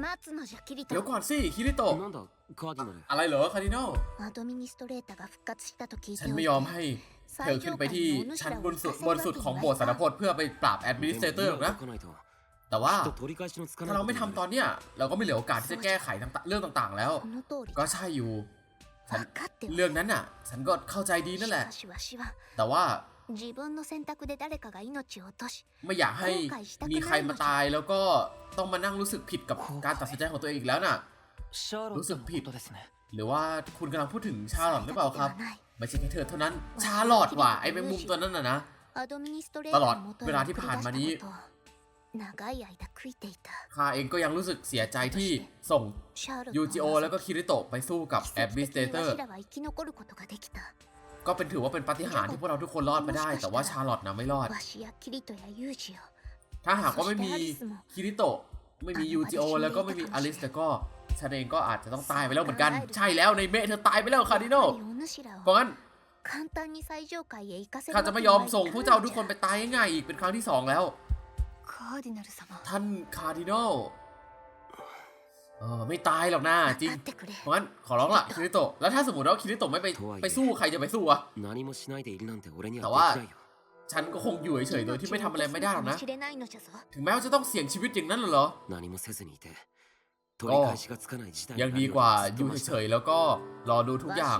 待つのじゃキリ เดี๋ยว ト ก่อนสิคิริโตะ なんだカーディナル อะไรเหรอคาร์ดินัล アドミニストレーターが復活したと聞い ฉั て น お ไม่ い ยอม て ให้เธอ 最 ขึ้น 上 ไป 階 ที่ のお ชั้น 主ら บ を น 行 สุด かせ บ る น わ สุด けに ของ は โบสถ์สารพจน์เพื่อไปปราบแอดมินิสเตรเตอร์หรอกนะ 動かないと แต่ว่า きっと取り返しのつかない ถ้าเราไม่ทำตอนเนี้ยเราก็ไม่เหลือโอกาสที่จะแก้ไขต่างๆเรื่องต่างๆ แล้ว その通り ก็ใช่อยู่ฉัน 分かっておる เรื่องนั้นน่ะ ฉันก็เข้าใจดีนั่นแหละ しかしわしは แต่ว่า 自分の選択で誰かが命を落としไม่อยากให้มีใครมาตายแล้วก็ต้องมานั่งรู้สึกผิดกับการตัดสินใจของตัวเองอีกแล้วน่ะรู้สึกผิดหรือว่าคุณกำลังพูดถึงชาลอตหรือเปล่าครับไม่ใช่แค่เธอเท่านั้นชาลอตว่ะไอ้แมงมุมตัวนั้นน่ะนะตลอดเวลาที่ผ่านมานี้ข้าเองก็ยังรู้สึกเสียใจที่ส่งยูจิโอแล้วก็คิริโตะไปสู้กับแอบบิสเตเตอร์ ก็เป็นถือว่าเป็นปาฏิหาริย์ที่พวกเราทุกคนรอดมาได้ แต่ว่าชาร์ลอตนะไม่รอด ถ้าหากว่าไม่มีคิริโตะไม่มียูจิโอแล้วก็ไม่มีอลิสแต่ก็ฉันเองก็อาจจะต้องตายไปแล้วเหมือนกัน ใช่แล้วในเมเธอตายไปแล้วคาร์ดิโนเพราะงั้นข้าจะไม่ยอมส่งผู้เจ้าทุกคนไปตายง่ายอีกเป็นครั้งที่สองแล้วท่านคาร์ดิโน ออไม่ตายหรอกนะจริงเพราะงั้นขอร้องล่ะคิริโตะแล้วถ้าสมมติว่าคิริโตะไม่ไปไปสู้ใครจะไปสู้อะแต่ว่าฉันก็คงอยู่เฉยๆโดยที่ไม่ทำอะไรไม่ได้หรอกนะ ถึงแม้ว่าจะต้องเสี่ยงชีวิตอย่างนั้นเหรอก็ยังดีกว่าอยู่เฉยๆแล้วก็รอดูทุกอย่าง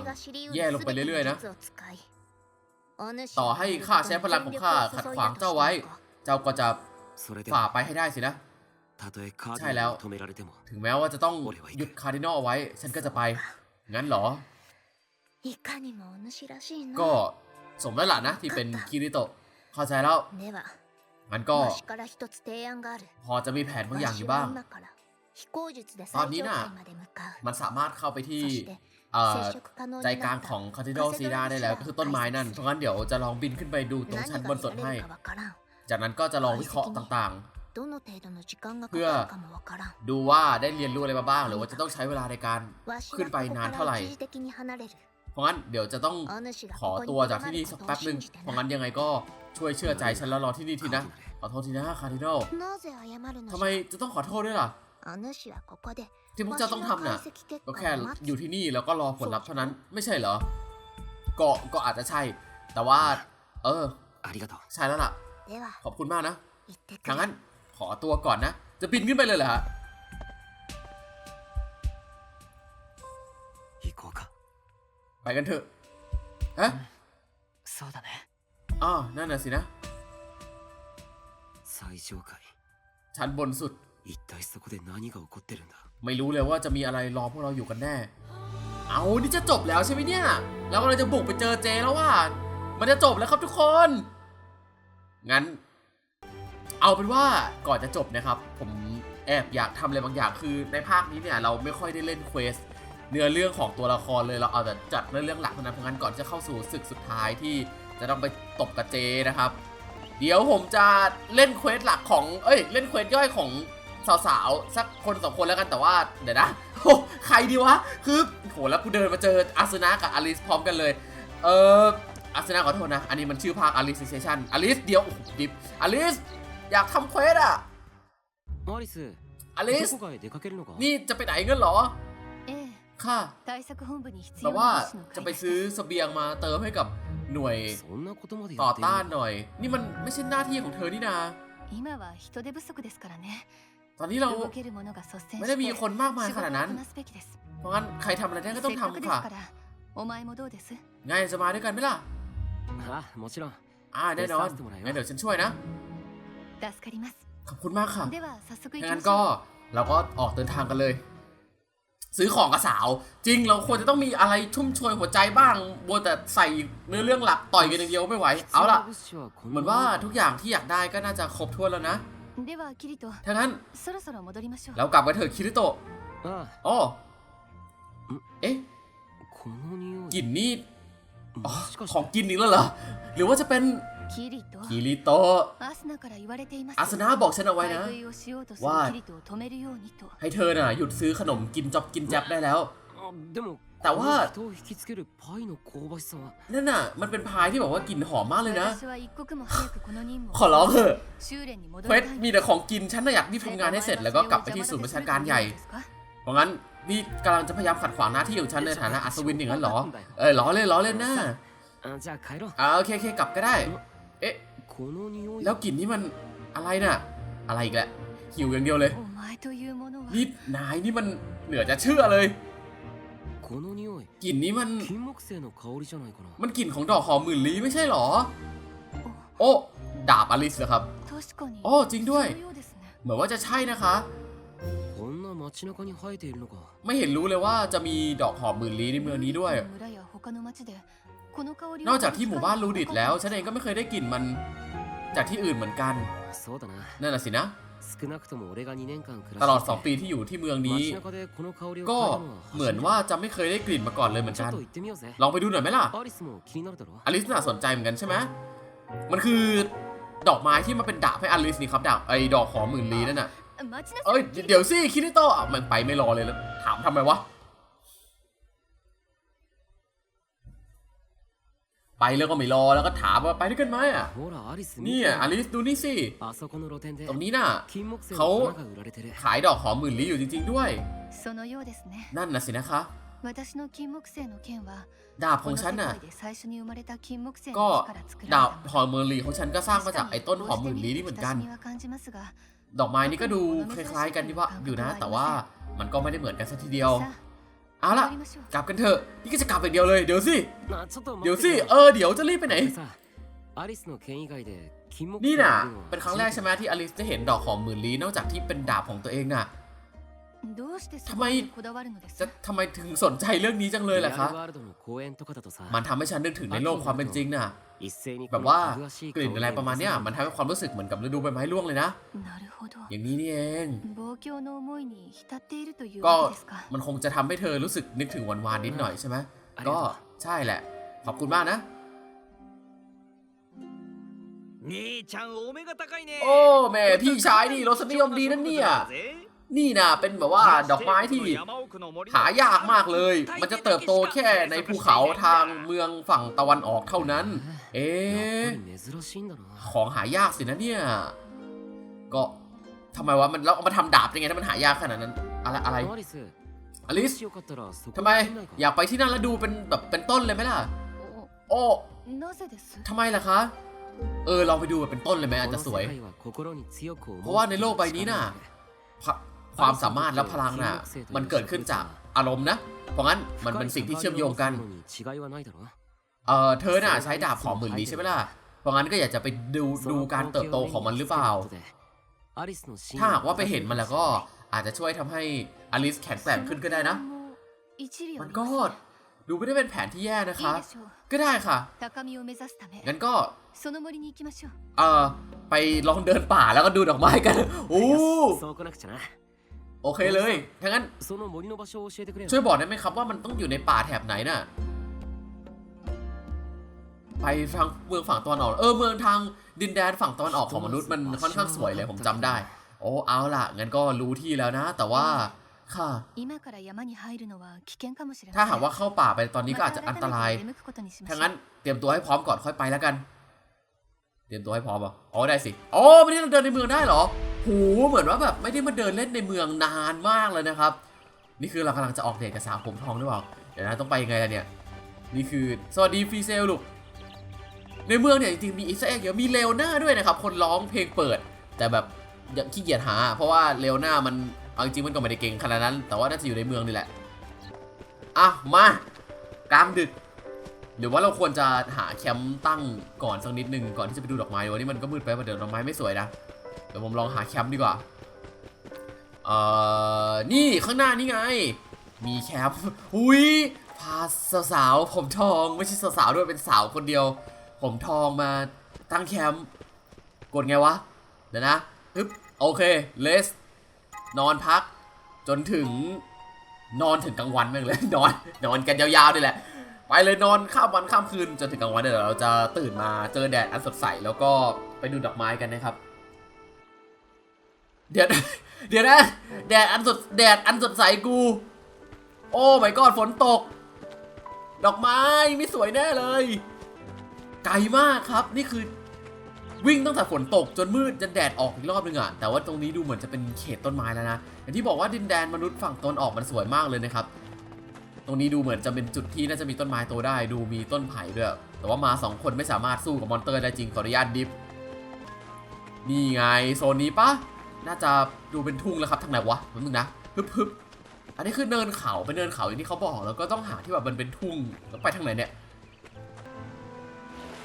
แย่ลงไปเรื่อยๆนะ ต่อให้ข้าใช้พลังของข้าขัดขวางเจ้าไว้ เจ้าก็จะฝ่าไปให้ได้สินะ ใช่แล้ว ถึงแม้ว่าจะต้องหยุดคาร์ดินอลเอาไว้ ฉันก็จะไป งั้นเหรอ ก็สมแล้วล่ะนะที่เป็นคิริโตะเข้าใจแล้ว มันก็ พอจะมีแผนบางอย่างอยู่บ้าง ตอนนี้น่ะ มันสามารถเข้าไปที่ใจกลางของคาร์ดิโดซีดาได้แล้วก็คือต้นไม้นั่น เพราะงั้นเดี๋ยวจะลองบินขึ้นไปดูตรงชั้นบนสุดให้ จากนั้นก็จะลองวิเคราะห์ต่างๆ どの程度の時間がか เพื่อ かるかもわからん ๆ ดูว่าได้เรียนรู้อะไรมาบ้าง หรือว่าจะต้องใช้เวลาในการ わし ขึ้ は น こ ไป こ นาน か เท่าไหร่ ら一時的に離れる เพราะงั้นเดี๋ยวจะต้อง お主が ขอ ここに ตัว と จาก どま ที่ る นี่ こ สัก と แป๊ を บหนึ่ง 信じて เพราะ な งั้นยังไงก็ช่วยเชื่อใจฉันแล้วรอที่นี่ทีนะ ขอโทษทีนะคาร์ดินอล なぜ謝るの ทำไม じ จะต้องขอโทษด้วยล่ะ ゃお主はここで ที่พวก わし เจ้าต้อง の ทำน่ะ 解析結 ก็ 果 แค่ を待 อยู่ つ ที่นี่แล้วก็รอผลลัพธ์เท่านั้น ไม่ใช่เหรอ ก็ก็อาจจะใช่ แต่ว่า เออ ありがとう ใช่แล้วล่ะ では ขอบคุณมากนะ 行ってく ถ้า れ งั้นข ขอตัวก่อนนะ จะบินขึ้นไปเลยเหรอฮะไปกันเถอะฮะอ๋อนั่นน่ะสินะชั้นบนสุด ไม่รู้เลยว่าจะมีอะไรรอพวกเราอยู่กันแน่ เอานี่จะจบแล้วใช่ไหมเนี่ย แล้วเราจะบุกไปเจอเจแล้วว่า มันจะจบแล้วครับทุกคน งั้น เอาเป็นว่าก่อนจะจบนะครับ ผมแอบอยากทำอะไรบางอย่างคือในภาคนี้เนี่ยเราไม่ค่อยได้เล่นเควสเนื้อเรื่องของตัวละครเลยเราเอาแต่จัดเนื้อเรื่องหลักเท่านั้นเพราะงั้นก่อนจะเข้าสู่ศึกสุดท้ายที่จะต้องไปตบกับเจนะครับ เดี๋ยวผมจะเล่นเควสหลักของเอ้ยเล่นเควสย่อยของสาวๆสักคนสองคนแล้วกันแต่ว่าเดี๋ยวนะโอ้ใครดีวะคือโหแล้วกูเดินมาเจออาสนะกับอลิสพร้อมกันเลย เอออาสนะขอโทษนะ อันนี้มันชื่อภาคอลิสเซชันอลิสเดี๋ยวโอ้โหดิบอลิส อยากทำเควสอะมอริสอลิส นี่จะไปไหนเงินเหรอ ค่ะ แต่ว่าจะไปซื้อสเสบียงมาเติมให้กับหน่วยต่อต้านหน่อย นี่มันไม่ใช่หน้าที่ของเธอนี่นาตอนนี้เราไม่ได้มีคนมากมายขนาดนั้น เพราะงั้นใครทำอะไรได้ก็ต้องทำค่ะไงจะมาด้วยกันไหมล่ะอ่าแน่นอนงั้นเดี๋ยวฉันช่วยนะ 助かります ขอบคุณมากค่ะ では早速行き งั้ ま น し ก็ ょう เราก็ออกเดินทางกันเลย ซื้อของกับสาว จริงเราควรจะต้องมีอะไรชุ่มชวยหัวใจบ้างบัวแต่ใส่เนื้อเรื่องหลักต่อยกันอย่างเดียวไม่ไหว เอาล่ะ 必要物資はこん เหมือน な ว่า もの ทุกอย่างที่อยากได้ก็น่าจะครบถ้วนแล้วนะ ではキリト ถ้างั้น そろそろ戻りましょう เรากลับกันเถอะคิริโตะ ああ อ๋อเอ๊ะ この匂 กลิ่ い นนี่อ๋อ もしかし ของ て กินอีกแล้วเหรอ หรือว่าจะเป็น キリト คิริโตะ アスナから言われています อาสนะบอกฉันเอาไว้นะ 買い食いをしようとする ว่า キリトを止めるようにと ให้เธอน่ะหยุดซื้อขนมกินจอบกินแจ๊บได้แล้ว あでも แต่ว่า 人を引きつけるパイの香ばしさは นั่นน่ะ มันเป็นพายที่บอกว่ากลิ่นหอมมากเลยนะ 私は一刻も早くこの任務 ขอร้องเถอะ 修練に戻 เคว り ส たい มีแต่ของกิน ฉันน่ะอยากรีบทำงานให้เสร็จแล้วก็กลับไปที่ศูนย์ประชาการใหญ่ เพราะงั้นนี่กำลังจะพยายามขัดขวางหน้าที่ของฉันในฐานะอัศวินอย่างนั้นเหรอ เออล้อเล่นล้อเล่นนะ あじゃあ帰ろう อ่าโอเคโอเคกลับก็ได้ เอ๊ะ この匂い แล้วกลิ่นนี้มันอะไรน่ะ อะไรอีกแหละหิวอย่างเดียวเลยนี่นายนี่มันเหนือจะเชื่อเลยกลิ่นนี้มันมันกลิ่นของดอกหอมหมื่นลีไม่ใช่หรอ โอ้ดาบอลิสเหรอครับโอ้จริงด้วย เหมือนว่าจะใช่นะคะไม่เห็นรู้เลยว่าจะมีดอกหอมหมื่นลี้ในเมืองนี้ด้วย นอกจากที่หมู่บ้านลูดิตแล้วฉันเองก็ไม่เคยได้กลิ่นมันจากที่อื่นเหมือนกันนั่นแหละสินะ ตลอดสองปีที่อยู่ที่เมืองนี้ ก็เหมือนว่าจะไม่เคยได้กลิ่นมาก่อนเลยเหมือนกัน ลองไปดูหน่อยไหมล่ะ อลิสน่าสนใจเหมือนกันใช่ไหมมันคือดอกไม้ที่มาเป็นดาบให้อลิสนี่ครับดาบไอ้ดอกหอมหมื่นลีนั่นน่ะ เอ้ยเดี๋ยวสิคิริโตะมันไปไม่รอเลยแล้วถามทำไมวะ ไปแล้วก็ไม่รอแล้วก็ถามว่าไปด้วยกันไหมอะนี่อะอลิสดูนี่สิ ตรงนี้น่ะเขาขายดอกหอมหมื่นลี้อยู่จริง ๆด้วย นั่นน่ะสินะคะดาบของฉันน่ะก็ดาบหอมเมอร์ลีของฉันก็สร้างมาจากไอ้ต้นหอมหมื่นลีนี่เหมือนกัน ดอกไม้นี่ก็ดูคล้ายๆกันที่ว่าอยู่นะ แต่ว่ามันก็ไม่ได้เหมือนกันสักทีเดียว เอาละกลับกันเถอะ นี่ก็จะกลับอย่างเดียวเลย เดี๋ยวสิ เดี๋ยวสิ เออ เดี๋ยวจะรีบไปไหน นี่น่ะ เป็นครั้งแรกใช่ไหมที่อลิสได้เห็นดอกหอมหมื่นลี้นอกจากที่เป็นดาบของตัวเองน่ะ どうしてそทำไม こにこだわるのです จะทำไมถึงสนใจเรื่องนี้จังเลยล่ะคะ リアルワールドの公園とかだとさ มันทำให้ฉันนึกถึงในโลกความเป็นจริงน่ะ 一斉に แบบว่า この詳しい กลิ่นอะไรประมาณเนี้ย มันทำให้ความรู้สึกเหมือนกับฤดูใบไม้ร่วงเลยนะ なるほど อย่างนี้นี่เอง 望郷の思いに浸っているという ก็ わけですか มันคงจะทำให้เธอรู้สึกนึกถึงวันวานๆนิดหน่อยใช่ไหม あり ก็ がと ใช่แหละ ขอบคุณมากนะ 兄ちゃんお目が高いね โอ้แม่พี่ชายนี่รสนิยมดีนั่นเนี่ย นี่นะเป็นแบบว่าดอกไม้ที่หายากมากเลย มันจะเติบโตแค่ในภูเขาทางเมืองฝั่งตะวันออกเท่านั้น เอ๊ของหายากสินะเนี่ย ก็ทำไมวะมันแล้วเอามาทำดาบยังไงถ้ามันหายากขนาดนั้น อะไรอะไรอลิสทำไมอยากไปที่นั่นแล้วดูเป็นแบบเป็นต้นเลยไหมล่ะ โอ้ทำไมล่ะคะเออลองไปดูเป็นต้นเลยไหมอาจจะสวย เพราะว่าในโลกใบนี้น่ะ ความสามารถและพลังน่ะ มันเกิดขึ้นจากอารมณ์นะ เพราะงั้นมันเป็นสิ่งที่เชื่อมโยงกัน เออเธอน่ะใช้ดาบของหมื่นนี้ใช่ไหมล่ะ เพราะงั้นก็อยากจะไปดูดูการเติบโตของมันหรือเปล่า ถ้าหากว่าไปเห็นมันแล้วก็อาจจะช่วยทำให้อลิสแข็งแกร่งขึ้นก็ได้นะ มันก็ดูไม่ได้เป็นแผนที่แย่นะคะ ก็ได้ค่ะ งั้นก็ เออไปลองเดินป่าแล้วก็ดูดอกไม้กัน โอ้ โอเคเลยถ้างั้นช่วยบอกได้ไหมครับว่ามันต้องอยู่ในป่าแถบไหนน่ะ ไปทางเมืองฝั่งตะวันออก เออเมืองทางดินแดนฝั่งตะวันออกของมนุษย์มันค่อนข้างสวยเลยผมจำได้ โอ้เอาล่ะงั้นก็รู้ที่แล้วนะ แต่ว่าค่ะถ้าหากว่าเข้าป่าไปตอนนี้ก็อาจจะอันตรายถ้างั้นเตรียมตัวให้พร้อมก่อนค่อยไปแล้วกัน เตรียมตัวให้พร้อมอะอ๋อได้สิอ๋อไม่ได้เราเดินในเมืองได้เหรอโหเหมือนว่าแบบไม่ได้มาเดินเล่นในเมืองนานมากเลยนะครับ นี่คือเรากำลังจะออกเดทกับสาวผมทองหรือเปล่าเดี๋ยวนะต้องไปยังไงล่ะเนี่ยนี่คือสวัสดีฟรีเซลลูกในเมืองเนี่ยจริงๆมีอีสเอ็กเยอะมีเลโอน่าด้วยนะครับ คนร้องเพลงเปิด แต่แบบยังขี้เกียจหา เพราะว่าเลโอน่ามันเอาจริงๆมันก็ไม่ได้เก่งขนาดนั้น แต่ว่าน่าจะอยู่ในเมืองนี่แหละอะมากลางดึก หรือว่าเราควรจะหาแคมป์ตั้งก่อนสักนิดนึงก่อนที่จะไปดูดอกไม้วันนี้มันก็มืดไปเพระเดี๋ยวดอกไม้ไม่สวยนะเดี๋ยวผมลองหาแคมป์ดีกว่าเอ่อนี่ข้างหน้านี่ไง มีแคมป์อุ้ยพาสาวๆผมทองไม่ใช่สาวๆด้วยเป็นสาวคนเดียว ผมทองมาตั้งแคมป์กดไงวะเดี๋ยวนะฮึบโอเคเลสนอนพัก จนถึงนอนถึงกลางวันแม่งเลยนอนนอนกันยาวๆนี่แหละ ไปเลยนอนข้ามวันข้ามคืนจนถึงกลางวันเดี๋ยวเราจะตื่นมาเจอแดดอันสดใสแล้วก็ไปดูดอกไม้กันนะครับ เดี๋ยวเดี๋ยวนะแดดอันสดแดดอันสดใสกู โอ้ my god ฝนตก ดอกไม้ไม่สวยแน่เลย ไกลมากครับนี่คือ วิ่งตั้งแต่ฝนตกจนมืดจนแดดออกอีกรอบนึงอะแต่ว่าตรงนี้ดูเหมือนจะเป็นเขตต้นไม้แล้วนะอย่างที่บอกว่าดินแดนมนุษย์ฝั่งตนออกมันสวยมากเลยนะครับ ตรงนี้ดูเหมือนจะเป็นจุดที่น่าจะมีต้นไม้โตได้ ดูมีต้นไผ่ด้วย แต่ว่ามาสองคนไม่สามารถสู้กับมอนเตอร์ได้จริงขออนุญาตดิฟ นี่ไงโซนนี้ปะน่าจะดูเป็นทุ่งแล้วครับทางไหนวะนึงนะฮึบฮึบอันนี้คือเนินเขาเป็นเนินเขาอย่างที่เขาบอกแล้วก็ต้องหาที่แบบมันเป็นทุ่งแล้วไปทางไหนเนี่ย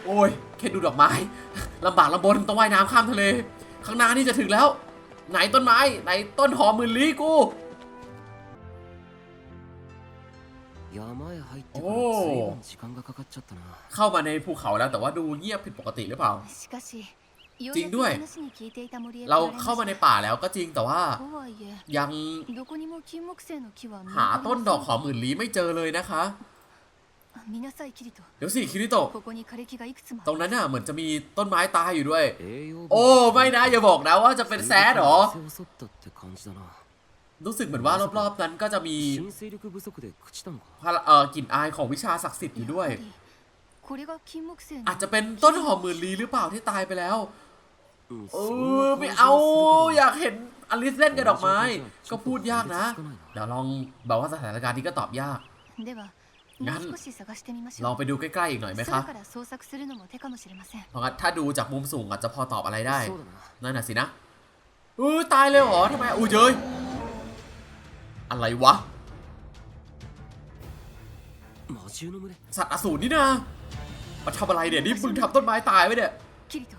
โอ้ยแค่ดูดอกไม้ลำบากลำบนต้องว่ายน้ำข้ามทะเล ข้างหน้านี่จะถึงแล้ว ไหนต้นไม้ไหนต้นหอมหมื่นลี้กู เข้ามาในภูเขาแล้วแต่ว่าดูเงียบผิดปกติหรือเปล่า จริงด้วย เราเข้ามาในป่าแล้วก็จริงแต่ว่า ยังหาต้นดอกหอมหมื่นลี้ไม่เจอเลยนะคะเดี๋ยวสิคิริโตะตรงนั้นน่ะเหมือนจะมีต้นไม้ตายอยู่ด้วย โอ้ไม่นะอย่าบอกนะว่าจะเป็นแซดหรอ รู้สึกเหมือนว่ารอบๆนั้นก็จะมีเออกลิ่นอายของวิชาศักดิ์สิทธิ์อยู่ด้วย อาจจะเป็นต้นหอมหมื่นลีหรือเปล่าที่ตายไปแล้วเออไม่เอาอยากเห็นอลิสเล่นกับดอกไม้ ก็พูดยากนะ เดี๋ยวลองบอกว่าสถานการณ์นี้ก็ตอบยากงั้นลองไปดูใกล้ๆอีกหน่อยไหมคะเพราะงั้นถ้าดูจากมุมสูงอาจจะพอตอบอะไรได้ นั่นน่ะสินะเออตายเลยเหรอทำไมอู้เย้ย อะไรวะ สัตว์อสูรนี่นะมาทำอะไรเนี่ยนี่มึงทำต้นไม้ตายไว้เนี่ย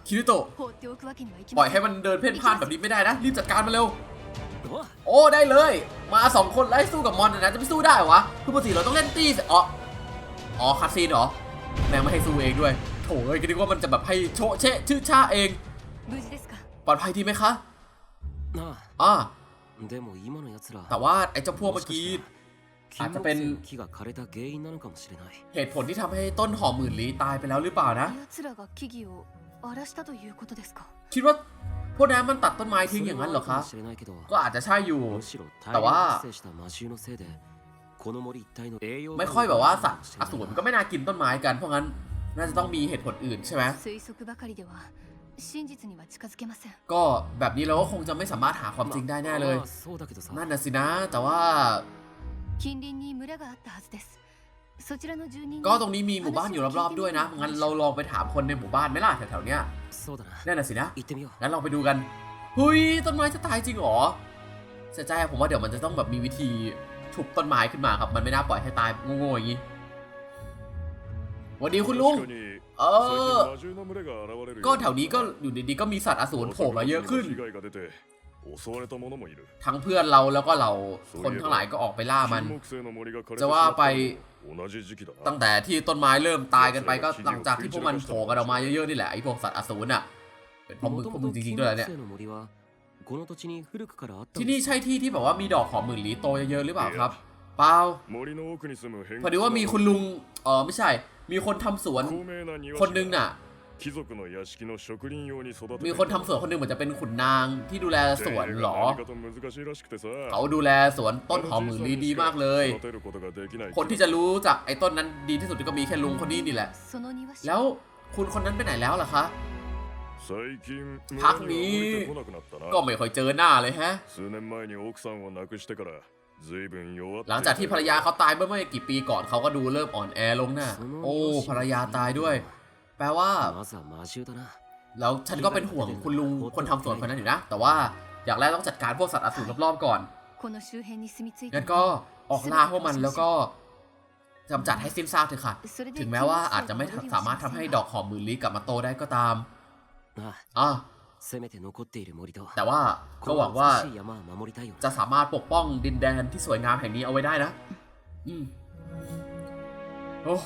คิริโตะปล่อยให้มันเดินเพ่นพ่านแบบนี้ไม่ได้นะ รีบจัดการมันเร็ว โอ้ได้เลย มาสองคนไล่สู้กับมอนนะจะไปสู้ได้วะคือปกติเราต้องเล่นตีสิอ๋ออ๋อคาซีนเหรอแม่งไม่ให้สู้เองด้วย โถเลยก็นึกว่ามันจะแบบให้โชเชชื่อชาเองปลอดภัยดีไหมคะอ่า แต่ว่าไอ้เจ้าพวกเมื่อกี้อาจจะเป็นเหตุผลที่ทำให้ต้นหอมหมื่นลีตายไปแล้วหรือเปล่านะ คิดว่าพวกนั้นมันตัดต้นไม้ทิ้งอย่างนั้นเหรอคะ ก็อาจจะใช่อยู่ แต่ว่า ไม่ค่อยแบบว่าสัตว์อสูรก็ไม่น่ากินต้นไม้กัน เพราะงั้นน่าจะต้องมีเหตุผลอื่นใช่ไหม 真実には近づけません ก็แบบนี้เราก็คงจะไม่สามารถหาความจริงได้แน่เลย まあそうだけどさ นั่นน่ะสินะ แต่ว่า 近隣に村があったはずですそちらの住人に ก็ตรงนี้มีหมู่บ้านอยู่รอบๆด้วยนะ งั้นเราลองไปถามคนในหมู่บ้านไหมล่ะแถวๆเนี้ย そうだな นั่นน่ะสินะ 行ってみよう งั้นลองไปดูกันเฮ้ยต้นไม้จะตายจริงเหรอเสียใจอะผมว่าเดี๋ยวมันจะต้องแบบมีวิธีทุบต้นไม้ขึ้นมาครับ มันไม่น่าปล่อยให้ตายโง่ๆอย่างนี้สวันดีคุณลุง 確かに เออ ก็แถวนี้ก็อยู่ดีๆก็มีสัตว์อสูรโผล่มาเยอะขึ้น ทั้งเพื่อนเราแล้วก็เราคนทั้งหลายก็ออกไปล่ามัน จะว่าไปตั้งแต่ที่ต้นไม้เริ่มตายกันไปก็หลังจากที่พวกมันโผล่กันออกมาเยอะๆนี่แหละไอ้พวกสัตว์อสูรอะเป็นพวกมึงพวกมึงจริงๆด้วยแหละเนี่ยที่นี่ใช่ที่ที่แบบว่ามีดอกหอมหมื่นลีโตเยอะๆหรือเปล่าครับเปล่าพอดีว่ามีคุณลุงอ๋อไม่ใช่ มีคนทำสวนคนนึงน่ะ มีคนทำสวนคนนึงเหมือนจะเป็นขุนนางที่ดูแลสวนหรอ เขาดูแลสวนต้นหอมหมือนี้ดีมากเลย คนที่จะรู้จักไอ้ต้นนั้นดีที่สุดก็มีแค่ลุงคนนี้นี่แหละ แล้วคุณคนนั้นไปไหนแล้วล่ะคะพักนี้ก็ไม่ค่อยเจอหน้าเลยฮะ หลังจากที่ภรรยาเขาตายเมื่อไม่กี่ปีก่อนเขาก็ดูเริ่มอ่อนแอลงนะ่ะโอ้ภรรยาตายด้วย แปลว่าแล้วฉันก็เป็นห่วงคุณลุงคนทำสวนคนนั้นอยู่นะ แต่ว่าอย่างแรกต้องจัดการพวกสัตว์อสูรรอบๆก่อนงั้นก็ออกล่าพวกมันแล้วก็กำจัดให้สิ้นซากเถอะค่ะ ถึงแม้ว่าอาจจะไม่สามารถทำให้ดอกหอมมือลีกลับมาโตได้ก็ตามอ่า แต่ว่าก็หวังว่าจะสามารถปกป้องดินแดนที่สวยงามแห่งนี้เอาไว้ได้นะ อืมโอ้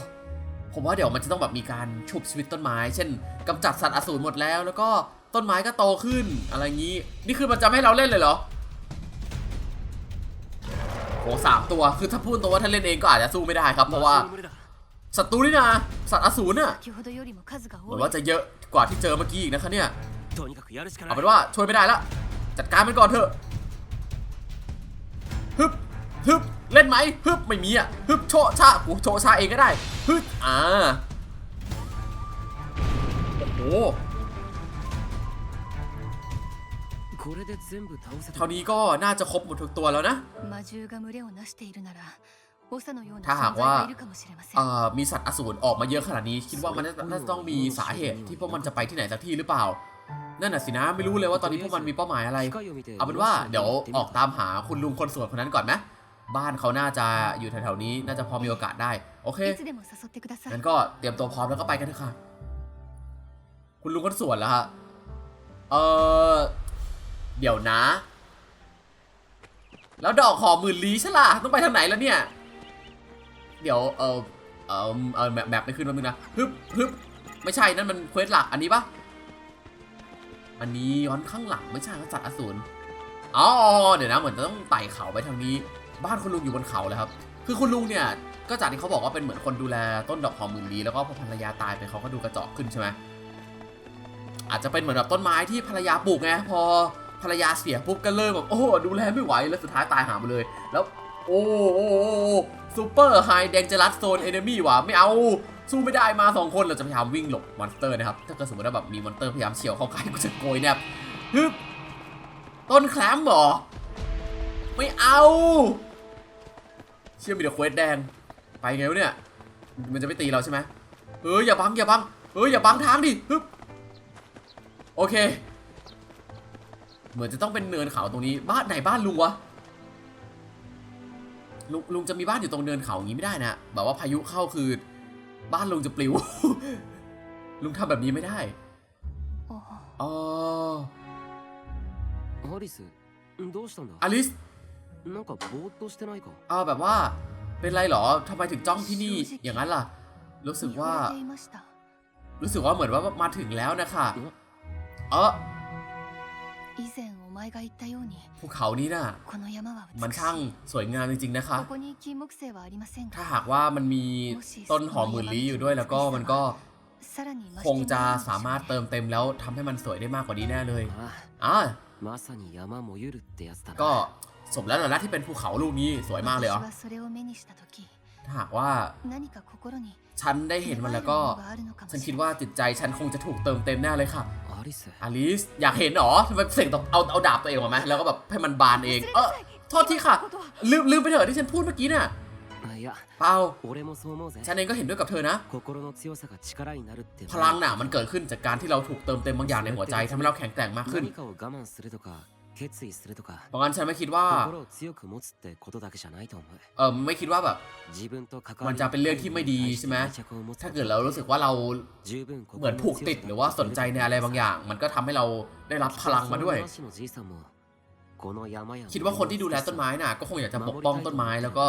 ผมว่าเดี๋ยวมันจะต้องแบบมีการฉุบชีวิตต้นไม้ เช่นกำจัดสัตว์อสูรหมดแล้ว แล้วก็ต้นไม้ก็โตขึ้น อะไรงนี้ นี่คือมันจะให้เราเล่นเลยเหรอโหสามตัว คือถ้าพูดตัวว่าถ้าเล่นเองก็อาจจะสู้ไม่ได้ครับ เพราะว่าศัตรูนี่นะ สัตว์อสูรน่ะเหมือนว่าจะเยอะกว่าที่เจอเมื่อกี้อีกนะคะเนี่ย เอาเป็นว่าช่วยไม่ได้ละจัดการมันก่อนเถอะฮึบฮึบเล่นไหมฮึบไม่มีอะฮึบโชชากูโชชาเองก็ได้ฮึบอ่าโอ้โหเท่านี้ก็น่าจะครบหมดทุกตัวแล้วนะถ้าหากว่ามีสัตว์อสูรออกมาเยอะขนาดนี้ คิดว่ามันน่าจะต้องมีสาเหตุที่พวกมันจะไปที่ไหนสักที่หรือเปล่า นั่นน่ะสินะไม่รู้เลยว่าตอนนี้พวกมันมีเป้าหมายอะไร เอาเป็นว่าเดี๋ยวออกตามหาคุณลุงคนสวนคนนั้นก่อนไหมบ้านเขาน่าจะอยู่แถวๆนี้น่าจะพอมีโอกาสได้ โอเคงั้นก็เตรียมตัวพร้อมแล้วก็ไปกันเถอะค่ะ คุณลุงคนสวนแล้วฮะเออเดี๋ยวนะ แล้วดอกหอมหมื่นลี้ใช่ล่ะต้องไปทางไหนแล้วเนี่ย เดี๋ยวเออเออเออแบบแบบไม่ขึ้นมามึงนะฮึบฮึบไม่ใช่นั่นมันเควสหลักอันนี้ปะ อันนี้ย้อนข้างหลังไม่ใช่ก็สัตว์อสูรอ๋อเดี๋ยวนะเหมือนจะต้องไต่เขาไปทางนี้ บ้านคุณลุงอยู่บนเขาเลยครับ คือคุณลุงเนี่ยก็จากที่เขาบอกว่าเป็นเหมือนคนดูแลต้นดอกหอมหมื่นลีแล้วก็พอภรรยาตายไปเขาก็ดูกระจอกขึ้นใช่ไหมอาจจะเป็นเหมือนแบบต้นไม้ที่ภรรยาปลูกไงพอภรรยาเสียปุ๊บก็เริ่มแบบโอ้ดูแลไม่ไหวแล้วสุดท้ายตายหาไปเลย แล้ว โอ้โหซูเปอร์ไฮเดนเจลัสโซนเอนมี่ว่ะไม่เอา สู้ไม่ได้มาสองคนเราจะพยายามวิ่งหลบมอนสเตอร์นะครับ ถ้าเกิดสมมติว่าแบบมีมอนสเตอร์พยายามเฉี่ยวเข้าใกล้กูจะโกยเนี่ยฮึบต้นแคลมเหรอ ไม่เอา เชื่อมีแต่เควสแดง ไปไงวะเนี่ย มันจะไม่ตีเราใช่ไหมเฮ้ยอย่าบังอย่าบังเฮ้ยอย่าบังทางดิฮึบโอเค เหมือนจะต้องเป็นเนินเขาตรงนี้ บ้านไหนบ้านลุงวะลุงลุงจะมีบ้านอยู่ตรงเนินเขาอย่างนี้ไม่ได้นะแบบว่าพายุเข้าคือ บ้านลุงจะปลิว ลุงทำแบบนี้ไม่ได้ お อ๋อ アリスどうしたんだ อลิส なんかぼーっとしてないか เอาแบบว่า เป็นไรเหรอทำไมถึงจ้องที่นี่ อย่างนั้นล่ะ รู้สึก 見惚 ว่า れていました รู้สึกว่าเหมือนว่ามาถึงแล้วนะคะเออ 以前 ภูเขานี้น่ะ มันช่างสวยงามจริงๆนะคะ ถ้าหากว่ามันมีต้นหอมหมื่นลี้อยู่ด้วยแล้วก็มันก็คงจะสามารถเติมเต็มแล้วทำให้มันสวยได้มากกว่านี้แน่เลยอ่าก็สมแล้วแหละที่เป็นภูเขาลูกนี้สวยมากเลยเหรอถ้าหากว่าฉันได้เห็นมันแล้วก็ ฉันคิดว่าจิตใจฉันคงจะถูกเติมเต็มแน่เลยค่ะอลิสอยากเห็นหรอทำไมเสกต้องเอาเอาดาบตัวเองมาไหมแล้วก็แบบให้มันบานเอง เออโทษที่ค่ะ ลืมลืมไปเถอะที่ฉันพูดเมื่อกี้น่ะเปล่าฉันเองก็เห็นด้วยกับเธอนะ พลังหนามันเกิดขึ้นจากการที่เราถูกเติมเต็มบางอย่างในหัวใจทำให้เราแข็งแกร่งมากขึ้น 何かを我慢するとか決意するとか เพราะงั้นฉันไม่คิดว่า 心を強く持つってことだけじゃないと思う เออไม่คิดว่าแบบ 自分と関わ มันจะเป็นเรื่องที่ไม่ดีใช่ไหม ถ้าเกิดเรารู้สึกว่าเรา 十分 เหมือนผูกติดหรือว่าสนใจในอะไรบางอย่าง มันก็ทำให้เราได้รับพลังมาด้วย คิดว่าคนที่ดูแลต้นไม้น่ะ ก็คงอยากจะปกป้องต้นไม้ แล้วก็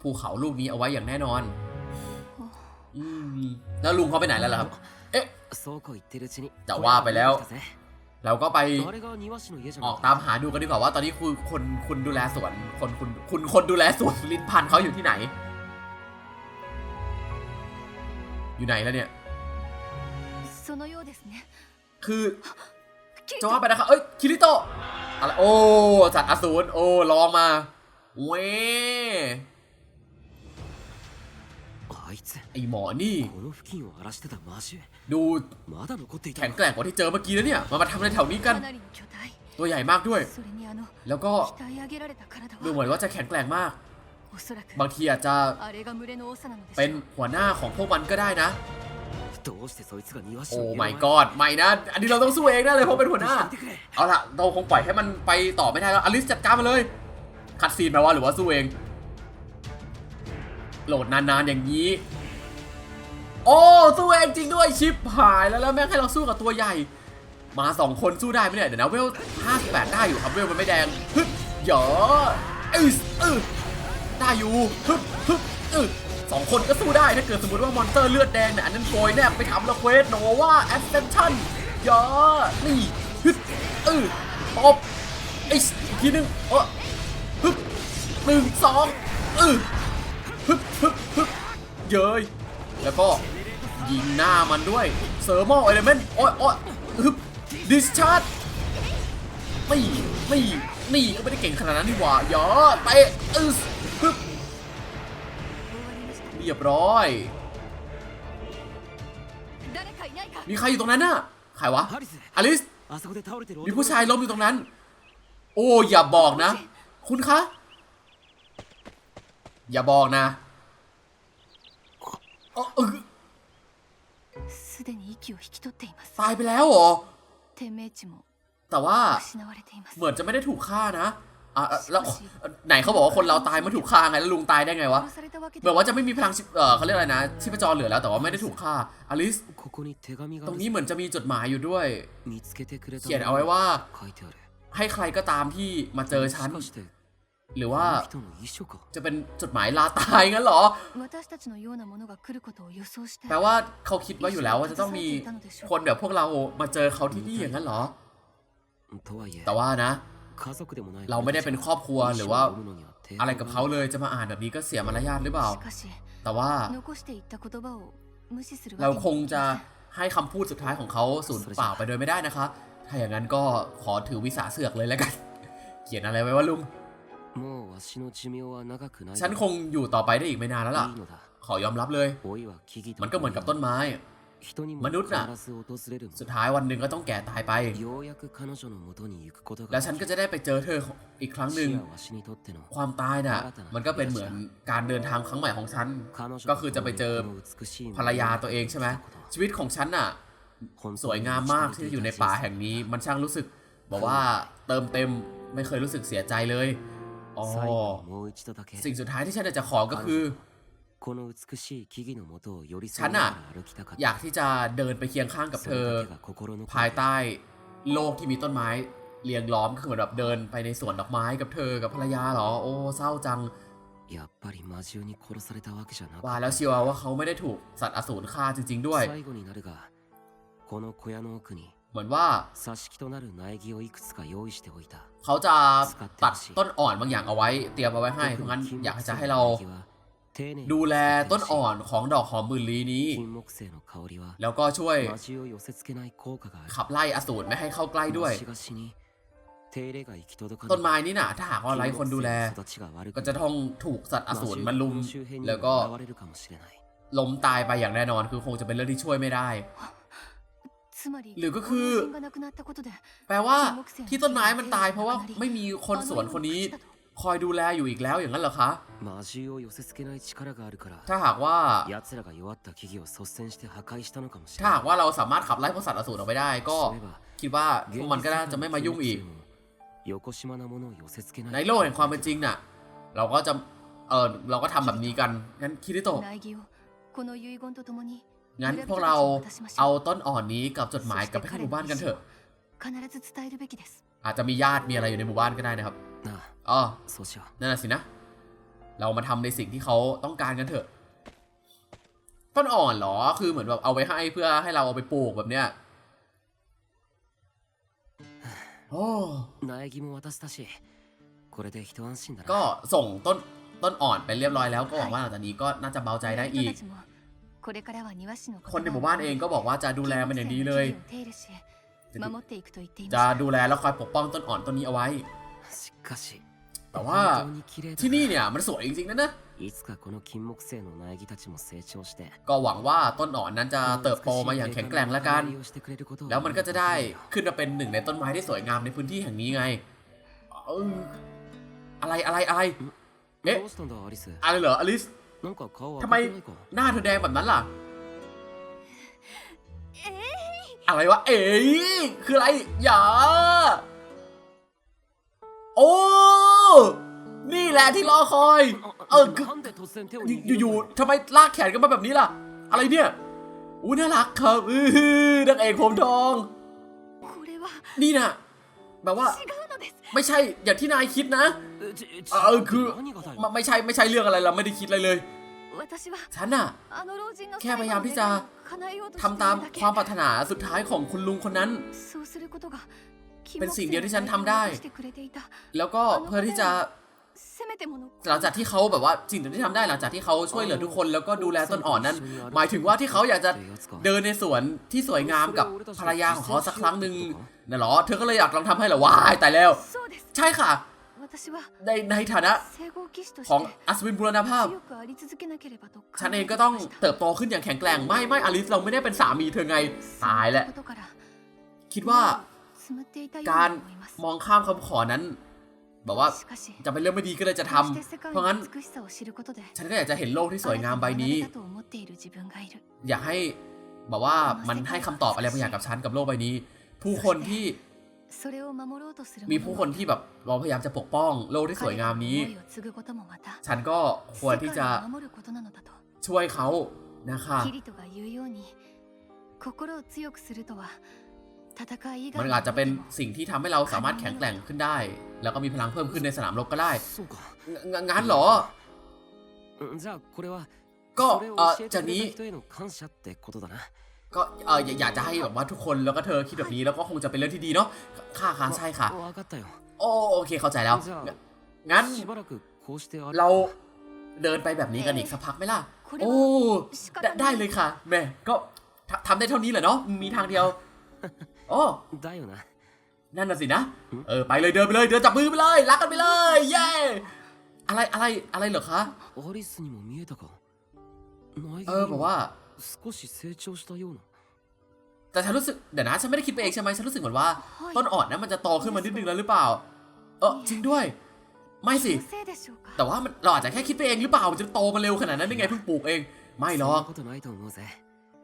ภูเขาลูกนี้เอาไว้อย่างแน่นอน อืมแล้วลุงเขาไปไหนแล้วล่ะครับ จะว่าไปแล้ว เราก็ไปออกตามหาดูกันดีกว่าว่าตอนนี้คือคนคุณดูแลสวนคนคุณคุณคนดูแลสวนลิ้นพันเขาอยู่ที่ไหน อยู่ไหนแล้วเนี่ยคือจะว่าไปนะครับเอ้ยคิริโตอะไรโอ้จัดอสูรโอ้ลองมาเว้ ไอหมอนี่ดูแข็งแกร่งกว่าที่เจอเมื่อกี้แล้วเนี่ยมามาทำอะไรแถวนี้กัน ตัวใหญ่มากด้วย แล้วก็ดูเหมือนว่าจะแข็งแกร่งมาก บางทีอาจจะเป็นหัวหน้าของพวกมันก็ได้นะโอ้ไม่กอดไม่นะ อันนี้เราต้องสู้เองได้เลยเพราะเป็นหัวหน้า เอาล่ะ เราคงปล่อยให้มันไปต่อไม่ได้แล้วอลิสจัดการมาเลย ขัดซีนแปลวะหรือว่าสู้เอง โหลดนานๆอย่างนี้ โอ้สู้เองจริงด้วยชิปหายแล้วแล้วแม่งให้เราสู้กับตัวใหญ่ มาสองคนสู้ได้ไหมเนี่ยเดี๋ยวนะเวล58 ได้อยู่ครับเวลมันไม่แดงฮึบหยออึสอึได้อยู่ฮึบฮึบอึสองคนก็สู้ได้ถ้าเกิดสมมติว่ามอนสเตอร์เลือดแดงเนี่ยอันนั้นโกยแนบไปทำละเควสโนว่าแอสเซนชั่นหยอนี่ฮึบอึตบอ้อีกทีหนึงเออฮึบหนึ่งสองอึ ฮึบฮึบฮึบเย้ยแล้วก็ยิงหน้ามันด้วยเซอร์มอลเอลเมนต์โอ้ยโอ้ยฮึบดิสชาร์ดไม่ไม่นี่ก็ไม่ได้เก่งขนาดนั้นนี่หว่ายอดไปอึสฮึบเรียบร้อย มีใครอยู่ตรงนั้นน่ะ ใครวะ อลิส มีผู้ชายล้มอยู่ตรงนั้น โอ้ อย่าบอกนะ คุณคะ อย่าบอกนะเอ้อเออ すでに息を引き取っています ตายไปแล้วเหรอ 天命地も แต่ว่า 失われています เหมือนจะไม่ได้ถูกฆ่านะอ่ะอ่ะแล้วไหนเขาบอกว่าคนเราตายเมื่อถูกฆ่าไงแล้วลุงตายได้ไงวะ 殺されたわけ เหมือนว่าจะไม่มีพลังชีพเออเขาเรียกอะไรนะชีพจรเหลือแล้วแต่ว่าไม่ได้ถูกฆ่าอลิส ここに手紙が ต あ รง る นี้เหมือนจะมีจดหมายอยู่ด้วย 見つけてくれた เขียนเอาไว้ว่า 書いてある ให้ใครก็ตามที่มาเจอฉัน もしかして หรือว่าจะเป็นจดหมายลาตายงั้นหรอ แปลว่าเขาคิดว่าอยู่แล้วว่าจะต้องมีคนแบบพวกเรามาเจอเขาที่นี่อย่างนั้นหรอ แต่ว่านะ เราไม่ได้เป็นครอบครัวหรือว่า อะไรกับเขาเลยจะมาอ่านแบบนี้ก็เสียมารยาทหรือเปล่า แต่ว่า เราคงจะให้คำพูดสุดท้ายของเขาสูญเปล่าไปโดยไม่ได้นะคะ ถ้าอย่างนั้นก็ขอถือวิสาเสือกเลยแล้วกัน เขียนอะไรไว้ว่าลุง もうわしの寿命は長くない ฉันคงอยู่ต่อไปได้อีกไม่นานแล้วล่ะ いいのだ ขอยอมรับเลย 老いは木々と มันก็เหมือนกับต้นไม้ 人にも มนุษย์น่ะ 必ず訪れるも สุดท้ายวันหนึ่งก็ต้องแก่ตายไป ようやく彼女の元に行くことが แล้วฉันก็จะได้ไปเจอเธออีกครั้งหนึ่ง 死はわしにとっての ความตายน่ะ มันก็เป็นเหมือนการเดินทางครั้งใหม่ของฉัน 彼女 ก็คือจะไปเจอ この美しい ภรรยาตัวเองใช่ไหมชีวิตของฉันน่ะ สวยงามมากที่อยู่ในป่าแห่งนี้ มันช่างรู้สึกบอกว่าเติมเต็มไม่เคยรู้สึกเสียใจเลย สิ่งสุดท้ายที่ฉันจะขอก็คือฉันอะอยากที่จะเดินไปเคียงข้างกับเธอ ภายใต้โลกที่มีต้นไม้เรียงล้อมคือเหมือนแบบเดินไปในสวนดอกไม้กับเธอกับภรรยาเหรอ โอ้เศร้าจังว่าแล้วเชียวว่าเขาไม่ได้ถูกสัตว์อสูรฆ่าจริงๆด้วย เหมือนว่าเขาจะตัดต้นอ่อนบางอย่างเอาไว้ เตรียมเอาไว้ให้เพราะงั้นอยากจะให้เรา ดูแลต้นอ่อนของดอกหอมมื่นลีนี้ แล้วก็ช่วยขับไล่อสูรไม่ให้เข้าใกล้ด้วย ต้นไม้นี่นะถ้าหากว่าไร้คนดูแล ก็จะต้องถูกสัตว์อสูรมันลุม แล้วก็ล้มตายไปอย่างแน่นอนคือคงจะเป็นเรื่องที่ช่วยไม่ได้ หรือก็คือ แปลว่าที่ต้นไม้มันตายเพราะว่าไม่มีคนสวนคนนี้คอยดูแลอยู่อีกแล้วอย่างนั้นเหรอคะ ถ้าหากว่า ถ้าหากว่าเราสามารถขับไล่พวกสัตว์อสูรออกไปได้ ก็คิดว่าพวกมันก็น่าจะไม่มายุ่งอีก ในโลกแห่งความเป็นจริงน่ะ เราก็จะ เออเราก็ทำแบบนี้กัน งั้นคิริโตะ งั้นพวกเราเอาต้นอ่อนนี้กับจดหมายกับไปหมู่บ้านกันเถอะ อาจจะมีญาติมีอะไรอยู่ในหมู่บ้านก็ได้นะครับอ๋อนั่นแหะสินะ เรามาทำในสิ่งที่เขาต้องการกันเถอะ ต้นอ่อนหรอ คือเหมือนแบบเอาไว้ให้เพื่อให้เราเอาไปปลูกแบบเนี้ยโอ้ก็ส่งต้นต้นอ่อนไปเรียบร้อยแล้วก็หวังว่าหลังจากนี้ก็น่าจะเบาใจได้อีก คนในหมู่บ้านเองก็บอกว่าจะดูแลมันอย่างดีเลย จะดูแลแล้วคอยปกป้องต้นอ่อนต้นนี้เอาไว้ แต่ว่าที่นี่เนี่ยมันสวยจริงๆนะนะก็หวังว่าต้นอ่อนนั้นจะเติบโตมาอย่างแข็งแกร่งละกัน แล้วมันก็จะได้ขึ้นมาเป็นหนึ่งในต้นไม้ที่สวยงามในพื้นที่แห่งนี้ไง อะไรอะไรอะไร เอ๊ะอะไรเหรออลิส なんか顔赤くทำไม ないか หน้าเธอแดงแบบนั้นล่ะ อะไรวะ เอ๋ยคืออะไร อย่า โอ้ นี่แหละที่รอคอย เออคือ なんで突然手を握る อยู่ๆทำไมลากแขนกันมาแบบนี้ล่ะ อะไรเนี่ยอู้น่ารักครับอื้อหือนางเอกผมทอง これは นี่น่ะ แปลว่า ไม่ใช่อย่างที่นายคิดนะเออคือไม่ใช่ไม่ใช่เรื่องอะไรเราไม่ได้คิดอะไรเลยฉันน่ะ แค่พยายามที่จะทำตามความปรารถนาสุดท้ายของคุณลุงคนนั้น เป็นสิ่งเดียวที่ฉันทำได้ แล้วก็เพื่อที่จะหลังจากที่เขาแบบว่าสิ่งที่ทำได้หลังจากที่เขาช่วยเหลือทุกคนแล้วก็ดูแลต้นอ่อนนั้น หมายถึงว่าที่เขาอยากจะเดินในสวนที่สวยงามกับภรรยาของเขาสักครั้งหนึ่ง น่ะหรอ เธอก็เลยอยากลองทำให้เหรอวายตายแล้ว ใช่ค่ะ ในในฐานะของอัศวินบุรณภาพ ฉันเองก็ต้องเติบโตขึ้นอย่างแข็งแกร่ง ไม่ไม่อลิสเราไม่ได้เป็นสามีเธอไง ตายแหละ คิดว่าการมองข้ามคำขอนั้นบอกว่าจะเป็นเรื่องไม่ดีก็เลยจะทำ เพราะงั้น ฉันก็อยากจะเห็นโลกที่สวยงามใบนี้ อยากให้บอกว่ามันให้คำตอบอะไรบางอย่างกับฉันกับโลกใบนี้ ผู้คนที่มีผู้คนที่แบบเราพยายามจะปกป้องโลกที่สวยงามนี้ ฉันก็ควรที่จะช่วยเขานะคะมันอาจจะเป็นสิ่งที่ทำให้เราสามารถแข็งแกร่งขึ้นได้ แล้วก็มีพลังเพิ่มขึ้นในสนามรบก็ได้งั้นหรอ ก็เออจากนี้ ก็เอออยากจะให้แบบว่าทุกคนแล้วก็เธอคิดแบบนี้แล้วก็คงจะเป็นเรื่องที่ดีเนาะค่ะค่ะใช่ค่ะโอโอเคเข้าใจแล้ว งั้นเราเดินไปแบบนี้กันอีกสักพักไหมล่ะ โอ้ ได้เลยค่ะ แม่ก็ทำได้เท่านี้แหละเนาะ มีทางเดียว โอ้ได้อยู่นะ นั่นน่ะสินะ เออ ไปเลยเดินไปเลย เดินจับมือไปเลย รักกันไปเลย เย้อะไรอะไรอะไรเหรอคะ เออบอกว่า 少し成長したようなแต่ฉันรู้สึกเดี๋ยวนะฉันไม่ได้คิดไปเองใช่ไหมฉันรู้สึกเหมือนว่า ต้นอ่อนนั้นมันจะโตขึ้นมานิดนึงแล้วหรือเปล่า เออจริงด้วย ไม่สิ แต่ว่ามันเราอาจจะแค่คิดไปเองหรือเปล่ามันจะโตมาเร็วขนาดนั้นได้ไงเพิ่งปลูกเอง ไม่หรอก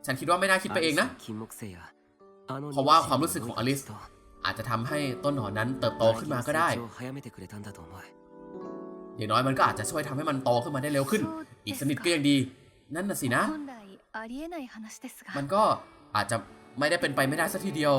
ฉันคิดว่าไม่น่าคิดไปเองนะ เพราะว่าความรู้สึกของอลิส อาจจะทำให้ต้นหอนนั้นเติบโตขึ้นมาก็ได้ อย่างน้อยมันก็อาจจะช่วยทำให้มันโตขึ้นมาได้เร็วขึ้น อีกสนิดก็ยังดี นั่นน่ะสินะ มันก็อาจจะไม่ได้เป็นไปไม่ได้สัทีเดียว